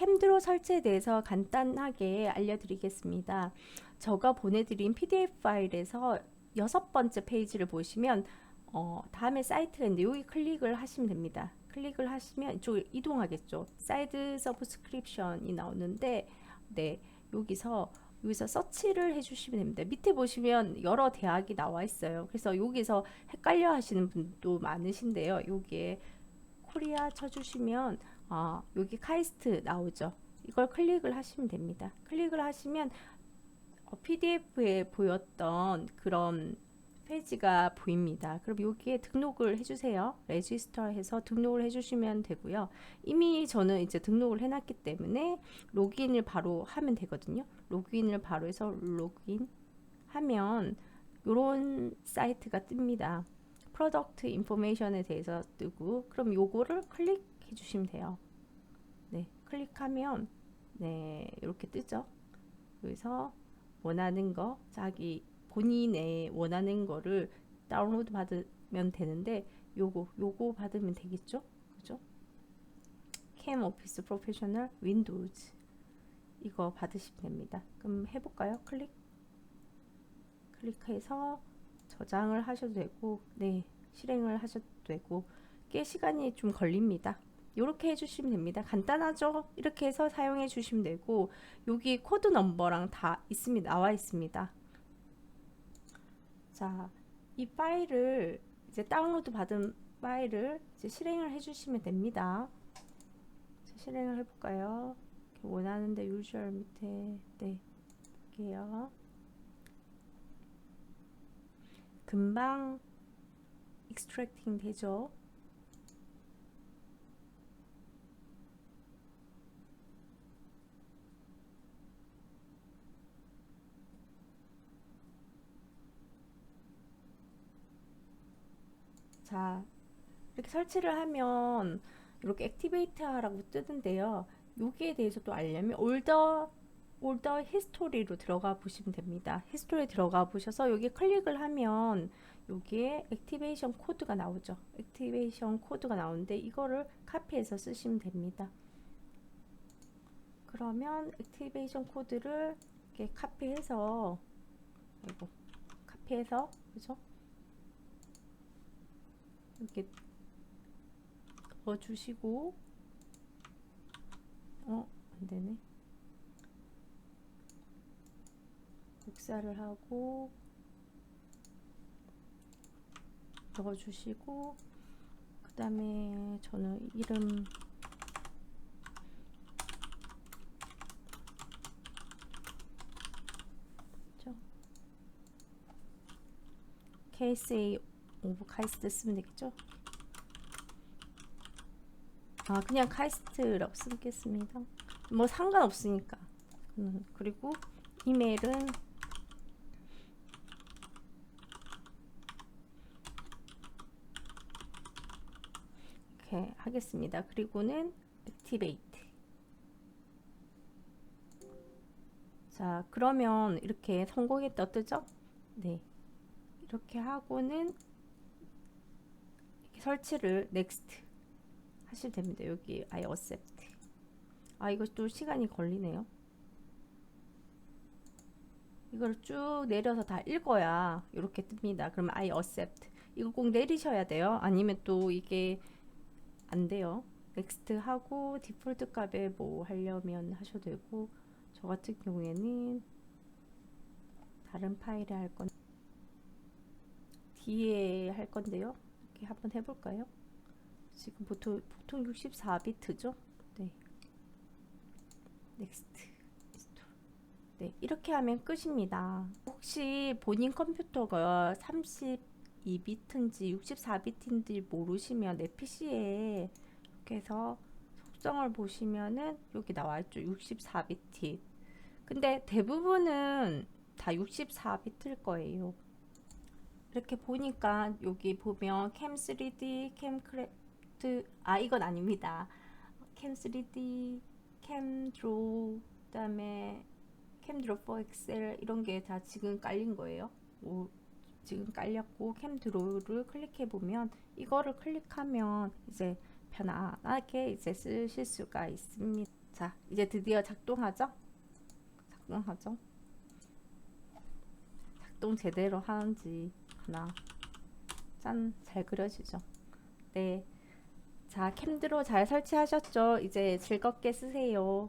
캠드로 설치에 대해서 간단하게 알려드리겠습니다. 제가 보내드린 PDF 파일에서 여섯 번째 페이지를 보시면 어, 다음에 사이트가 있는데 여기 클릭을 하시면 됩니다. 클릭을 하시면 이쪽으로 이동하겠죠. 사이드 서브스크립션이 나오는데 네 여기서 여기서 서치를 해주시면 됩니다. 밑에 보시면 여러 대학이 나와 있어요. 그래서 여기서 헷갈려 하시는 분도 많으신데요. 여기에 코리아 쳐주시면 아, 여기 카이스트 나오죠. 이걸 클릭을 하시면 됩니다. 클릭을 하시면 어, PDF에 보였던 그런 페이지가 보입니다. 그럼 여기에 등록을 해주세요. 레지스터 해서 등록을 해주시면 되고요. 이미 저는 이제 등록을 해놨기 때문에 로그인을 바로 하면 되거든요. 로그인을 바로 해서 로그인 하면 이런 사이트가 뜹니다. 프로덕트 인포메이션에 대해서 뜨고 그럼 요거를 클릭 해 주시면 돼요. 네, 클릭하면 네, 이렇게 뜨죠. 여기서 원하는 거 자기 본인의 원하는 거를 다운로드 받으면 되는데 요거 요거 받으면 되겠죠? 그죠? 캠 오피스 프로페셔널 윈도우즈 이거 받으시면 됩니다. 그럼 해볼까요? 클릭 클릭해서 저장을 하셔도 되고 네 실행을 하셔도 되고 꽤 시간이 좀 걸립니다. 이렇게 해주시면 됩니다. 간단하죠? 이렇게 해서 사용해 주시면 되고 여기 코드 넘버랑 다 있습니다. 나와 있습니다. 자, 이 파일을 이제 다운로드 받은 파일을 이제 실행을 해주시면 됩니다. 자, 실행을 해볼까요? 원하는데 usual 밑에 네 볼게요. 금방 extracting 되죠. 자, 이렇게 설치를 하면 이렇게 액티베이트 하라고 뜨는데요. 여기에 대해서 또 알려면 올더 올더 히스토리로 들어가 보시면 됩니다. 히스토리 들어가 보셔서 여기 클릭을 하면 여기에 액티베이션 코드가 나오죠. 액티베이션 코드가 나오는데 이거를 카피해서 쓰시면 됩니다. 그러면 액티베이션 코드를 이렇게 카피해서 아이고 카피해서 그죠? 이렇게 넣어주시고. 어 안되네. 복사를 하고 넣어주시고 그 다음에 저는 이름 KSA 오브 카이스트 쓰면 되겠죠? 아 그냥 카이스트라고 쓰겠습니다. 뭐 상관없으니까. 음, 그리고 이메일은 이렇게 하겠습니다. 그리고는 액티베이트. 자 그러면 이렇게 성공했다 뜨죠? 네. 이렇게 하고는 설치를 next 하시면 됩니다. 여기 I accept. 아또 시간이 걸리네요. 이걸 쭉 내려서 다 읽어야 이렇게 뜹니다. 그러면 I accept. 이거 꼭 내리셔야 돼요. 아니면 또 이게 안 돼요. next 하고 디폴트 값에 뭐 하려면 하셔도 되고 저 같은 경우에는 다른 파일에 할 건 뒤에 할 건데요. 이렇게 한번 해볼까요? 지금 보통 보통 64비트죠? 네. 넥스트. 네, 이렇게 하면 끝입니다. 혹시 본인 컴퓨터가 32비트인지 64비트인지 모르시면 내 PC에 이렇게 해서 속성을 보시면은 여기 나와 있죠. 64비트. 근데 대부분은 다 64비트일 거예요. 이렇게 보니까 여기 보면 캠 3D, 캠 크래프트 아 이건 아닙니다. 캠 3D, 캠 드로우 그다음에 캠 드로우 4 엑셀 이런 게 다 지금 깔린 거예요. 오, 지금 깔렸고 캠 드로우를 클릭해 보면 이거를 클릭하면 이제 편안하게 이제 쓰실 수가 있습니다. 자, 이제 드디어 작동하죠? 작동하죠? 작동 제대로 하는지 하나 짠 잘 그려지죠? 네. 자, 캠드로 잘 설치하셨죠? 이제 즐겁게 쓰세요.